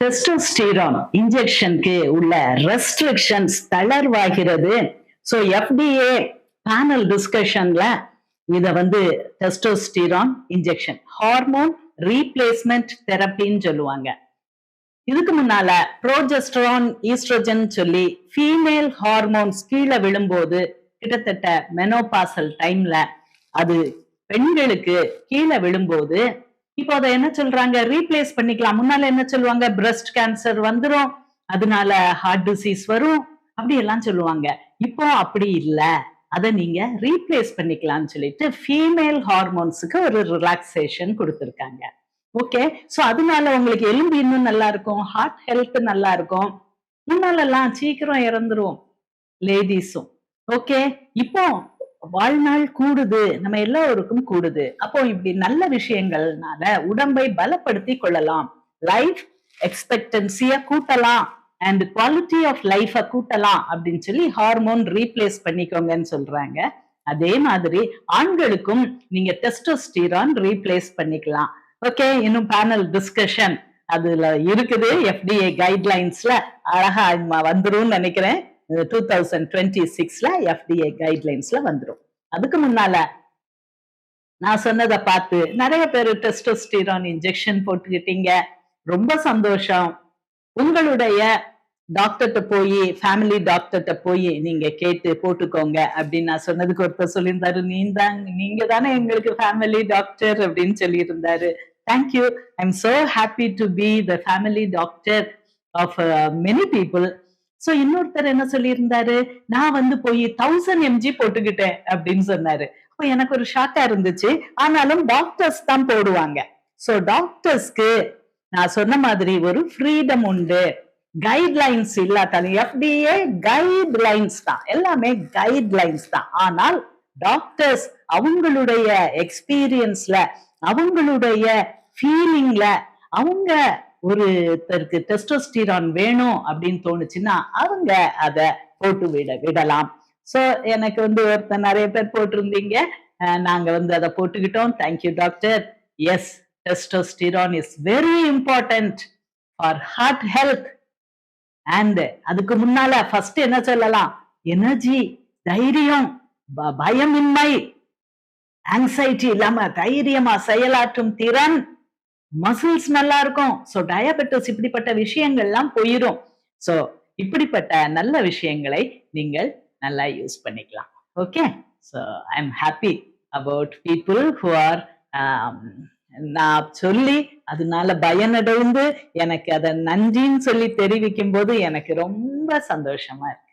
Testosterone இன்ஜெக்ஷனுக்கு உள்ள restrictions தளர்வாகிறது. ஸோ எஃப்டிஏ பேனல் டிஸ்கஷன்ல இத வந்து டெஸ்டோஸ்டீரான் இன்ஜெக்ஷன் ஹார்மோன் ரீப்ளேஸ்மெண்ட் தெரப்பின்னு சொல்லுவாங்க. இதுக்கு முன்னால ப்ரோஜெஸ்ட்ரான் ஈஸ்ட்ரோஜன் சொல்லி ஃபீமேல் ஹார்மோன்ஸ் கீழே விழும்போது கிட்டத்தட்ட மெனோபாசல் டைம்ல அது பெண்களுக்கு கீழே விழும்போது இப்போ அதை என்ன சொல்றாங்க? ரீப்ளேஸ் பண்ணிக்கலாம். முன்னால என்ன சொல்லுவாங்க? பிரஸ்ட் கேன்சர் வந்துடும் அதனால ஹார்ட் டிசீஸ் வரும். அப்படி எல்லாம் சொல்லுவாங்க. இப்போ அப்படி இல்ல. அதை நீங்க ரீப்ளேஸ் பண்ணிக்கலாம்னு சொல்லிட்டு ஃபீமேல் ஹார்மோன்ஸுக்கு ஒரு ரிலாக்ஸேஷன் கொடுத்துருக்காங்க. ஓகே சோ அதனால உங்களுக்கு எலும்பு இன்னும் நல்லா இருக்கும். ஹார்ட் ஹெல்த் நல்லா இருக்கும். முன்னாலெல்லாம் சீக்கிரம் இறந்துரும். லேடிஸும் ஓகே இப்போ வாழ்நாள் கூடுது. நம்ம எல்லோருக்கும் கூடுது. அப்போ இப்படி நல்ல விஷயங்கள்னால உடம்பை பலப்படுத்தி கொள்ளலாம். லைஃப் எக்ஸ்பெக்டன்சிய கூட்டலாம். அண்ட் குவாலிட்டி ஆஃப் லைஃப கூட்டலாம் அப்படின்னு சொல்லி ஹார்மோன் ரீப்ளேஸ் பண்ணிக்கோங்கன்னு சொல்றாங்க. அதே மாதிரி ஆண்களுக்கும் நீங்க டெஸ்டோஸ்டீரான் ரீப்ளேஸ் பண்ணிக்கலாம். ஓகே இன்னும் பேனல் டிஸ்கஷன் அதுல இருக்குது எஃப்டிஏ கைட்லைன்ஸ்ல அழகா வந்துரும் நினைக்கிறேன். டூ தௌசண்ட் டுவெண்ட்டி சிக்ஸ்ல எஃப்டிஏ கைட்லைன்ஸ்ல வந்துரும். அதுக்கு முன்னால நான் சொன்னதை பார்த்து நிறைய பேர் டெஸ்டோஸ்டிரான் இன்ஜெக்ஷன் போட்டுக்கிட்டீங்க. ரொம்ப சந்தோஷம். உங்களுடைய டாக்டர்கிட்ட போய் ஃபேமிலி டாக்டர்கிட்ட போய் நீங்க கேட்டு போட்டுக்கோங்க அப்படின்னு நான் சொன்னதுக்கு ஒருத்தர் சொல்லியிருந்தாரு. நீந்தாங்க தான் நீங்க தானே எங்களுக்கு ஃபேமிலி டாக்டர் அப்படின்னு சொல்லியிருந்தாரு. Thank you I am so happy to be the family doctor of many people so இன்னொருத்தர் என்ன சொல்லியிருந்தாரு? நான் வந்து போய் தௌசண்ட் எம்ஜி போட்டுக்கிட்டேன் அப்படின்னு சொன்னாரு. அப்போ எனக்கு ஒரு ஷாக்கா இருந்துச்சு. ஆனாலும் டாக்டர்ஸ் தான் போடுவாங்க. சோ டாக்டர்ஸ்க்கு நான் சொன்ன மாதிரி ஒரு ஃப்ரீடம் உண்டு. கைட்லைன்ஸ் இல்லாதாலும் எஃப்டிஏ கைட்லைன்ஸ் தான். எல்லாமே கைட்லைன்ஸ் தான். ஆனால் டாக்டர்ஸ் அவங்களுடைய எக்ஸ்பீரியன்ஸ்ல அவங்களுடைய ஃபீலிங்ல அவங்க ஒருத்தருக்கு டெஸ்டோஸ்டீரான் வேணும் அப்படின்னு தோணுச்சுன்னா அவங்க அதை போட்டு விட விடலாம். சோ எனக்கு வந்து ஒருத்தர் நிறைய பேர் போட்டிருந்தீங்க. நாங்க வந்து அதை போட்டுக்கிட்டோம். Thank you doctor yes testosterone is very important for heart health and அதுக்கு முன்னால ஃபர்ஸ்ட் என்ன சொல்லலாம்? எனர்ஜி தைரியம் பயமின்மை ஆங்ஸைட்டி இல்லாம தைரியமா செயலாற்றும் திறன். மசில்ஸ் நல்லா இருக்கும் ஸோ டயபெட்டிஸ் இப்படிப்பட்ட விஷயங்கள்லாம் போயிடும் ஸோ இப்படிப்பட்ட நல்ல விஷயங்களை நீங்கள் நல்லா யூஸ் பண்ணிக்கலாம். Okay so I am happy about people who are நான் சொல்லி அதனால பயனடைந்து எனக்கு அதை நன்றின்னு சொல்லி தெரிவிக்கும் போது எனக்கு ரொம்ப சந்தோஷமா இருக்கு.